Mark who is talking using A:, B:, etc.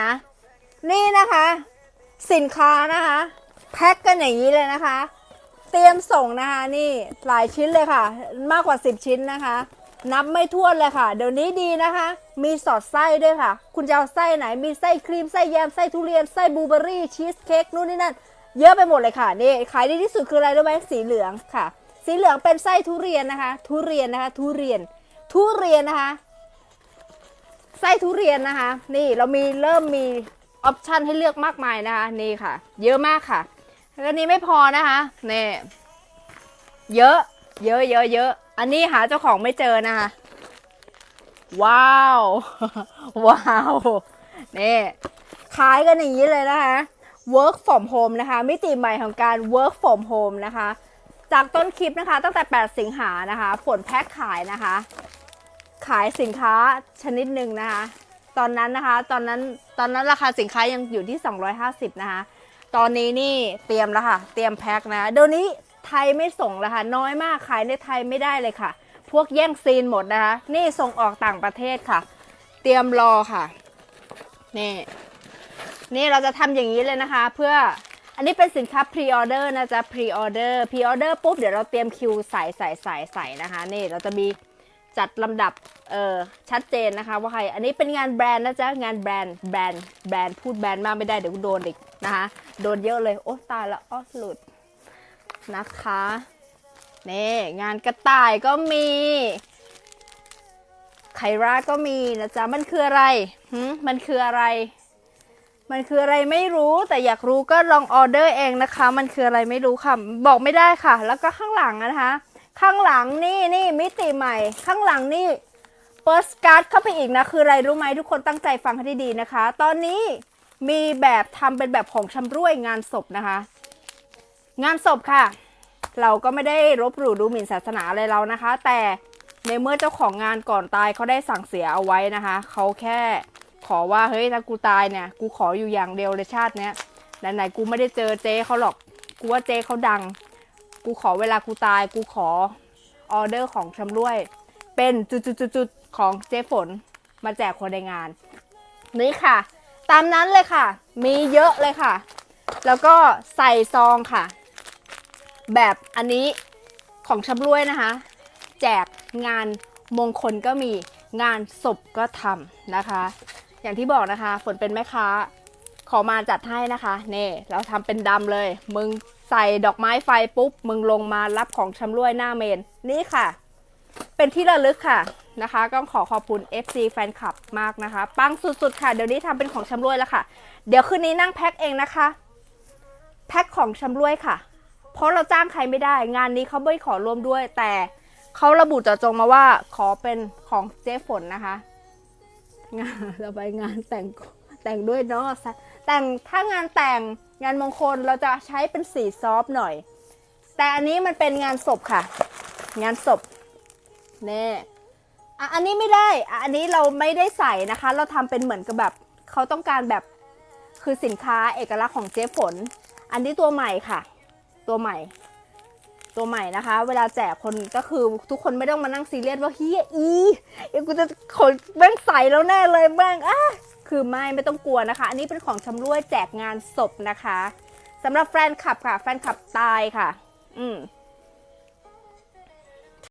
A: นะนี่นะคะ สินค้านะคะ แพ็คกันอย่างนี้เลยนะคะ เตรียมส่งนะคะนี่หลายชิ้นเลยค่ะ มากกว่า 10 ชิ้นนะคะ นับไม่ถ้วนเลยค่ะ เดี๋ยวนี้ดีนะคะ มีสอดไส้ด้วยค่ะ คุณจะเอาไส้ไหนมีไส้ครีมไส้แยมไส้ทุเรียนไส้บลูเบอร์รี่ชีสเค้กนู่นนี่นั่นเยอะไปหมดเลยค่ะนี่ขายดีที่สุดคืออะไรรู้ไหมสีเหลืองค่ะ สีเหลืองเป็นไส้ทุเรียนนะคะ ทุเรียนนะคะ ทุเรียน ทุเรียนนะคะ ไส้ทุเรียนนะคะ นี่เรามีเริ่มมีออปชันให้เลือกมากมายนะคะนี่ค่ะ เยอะมากค่ะแล้วนี้ไม่พอนะคะนี่เยอะ เยอะเยอะเยอะอันนี้หาเจ้าของไม่เจอนะคะว้าว ว้าวนี่ขายกันอย่างนี้เลยนะคะ work from home นะคะ มิติใหม่ของการ work from home นะคะ จากต้นคลิปนะคะ ตั้งแต่ 8 สิงหานะคะ ผลแพ็คขายนะคะ ขายสินค้าชนิดหนึ่งนะคะ ตอนนั้นนะคะ ตอนนั้นตอนนั้นราคาสินค้ายังอยู่ที่ 250 นะคะ ตอนนี้นี่เตรียมแล้วค่ะ เตรียมแพ็คนะเดี๋ยวนี้ไทยไม่ส่งแล้วค่ะ น้อยมากขายในไทยไม่ได้เลยค่ะ พวกแย่งซีนหมดนะคะ นี่ส่งออกต่างประเทศค่ะ เตรียมรอค่ะนี่นี่เราจะทำอย่างนี้เลยนะคะ เพื่ออันนี้เป็นสินค้าพรีออเดอร์นะจ๊ะพรีออเดอร์พรีออเดอร์ปุ๊บเดี๋ยวเราเตรียมคิวใส่ใส่ใส่ใส่นะคะ นี่เราจะมี จัดลำดับเออชัดเจนนะคะว่าใคร อันนี้เป็นงานแบรนด์นะจ๊ะ งานแบรนด์แบรนด์แบรนด์พูดแบรนด์มากไม่ได้เดี๋ยวกูโดนอีกนะคะ โดนเยอะเลย โอ้ตายละอ้อหลุดนะคะนี่งานกระต่ายก็มีไคราก็มีนะจ๊ะ มันคืออะไรหืมมันคืออะไร มันคืออะไรไม่รู้ แต่อยากรู้ก็ลองออเดอร์เองนะคะ มันคืออะไรไม่รู้ค่ะ บอกไม่ได้ค่ะ แล้วก็ข้างหลังนะคะ ข้างหลังนี่นี่มิติใหม่ ข้างหลังนี่เปิร์สการ์ดเข้าไปอีกนะ คืออะไรรู้ไหมทุกคนตั้งใจฟังให้ดีๆนะคะ ตอนนี้มีแบบทำเป็นแบบของชำร่วยงานศพนะคะ งานศพค่ะ เราก็ไม่ได้รบหลู่ดูหมิ่นศาสนาอะไรเรานะคะ แต่ในเมื่อเจ้าของงานก่อนตายเขาได้สั่งเสียเอาไว้นะคะ เขาแค่ขอว่าเฮ้ยถ้ากูตายเนี่ย กูขออยู่อย่างเดียวเลยชาติเนี้ยไหนๆกูไม่ได้เจอเจ๊เขาหรอก กูว่าเจ๊เขาดัง กูขอเวลากูตาย กูขอออเดอร์ของชำร่วย เป็นจุดๆๆของเจ๊ฝนมาแจกคนในงาน นี่ค่ะ ตามนั้นเลยค่ะ มีเยอะเลยค่ะ แล้วก็ใส่ซองค่ะ แบบอันนี้ของชำร่วยนะคะ แจกงานมงคลก็มีงานศพก็ทำนะคะ อย่างที่บอกนะคะ ฝนเป็นแม่ค้า อมาจัดให้นะคะนี่เราทำเป็นดำเลย มึงใส่ดอกไม้ไฟปุ๊บ มึงลงมารับของชำร่วยหน้าเมน นี่ค่ะ เป็นที่ระลึกค่ะนะคะ ก็ขอขอบคุณ FC แฟนคลับมากนะคะ ปังสุดๆค่ะ เดี๋ยวนี้ทำเป็นของชำร่วยแล้วค่ะ เดี๋ยวคืนนี้นั่งแพ็คเองนะคะ แพ็คของชำร่วยค่ะ เพราะเราจ้างใครไม่ได้ งานนี้เขาไม่ขอร่วมด้วย แต่เขาระบุเจาะจงมาว่าขอเป็นของเจ๊ฝนนะคะ งานเราไปงานแต่ง แต่งด้วยเนาะแต่งถ้างานแต่งงานมงคลเราจะใช้เป็นสีซอฟต์หน่อย แต่อันนี้มันเป็นงานศพค่ะ งานศพเน่อะอันนี้ไม่ได้อะอันนี้เราไม่ได้ใส่นะคะ เราทำเป็นเหมือนกับแบบเขาต้องการแบบคือสินค้าเอกลักษณ์ของเจ๊ฝน อันนี้ตัวใหม่ค่ะ ตัวใหม่ ตัวใหม่นะคะ เวลาแจกคนก็คือทุกคนไม่ต้องมานั่งซีเรียสว่าเฮียอีกูจะขนแม่งใส่แล้วแน่เลยแม่งอะ คือไม่ไม่ต้องกลัวนะคะ อันนี้เป็นของชำร่วยแจกงานศพนะคะสำหรับแฟนคลับค่ะ แฟนคลับตายค่ะ อืม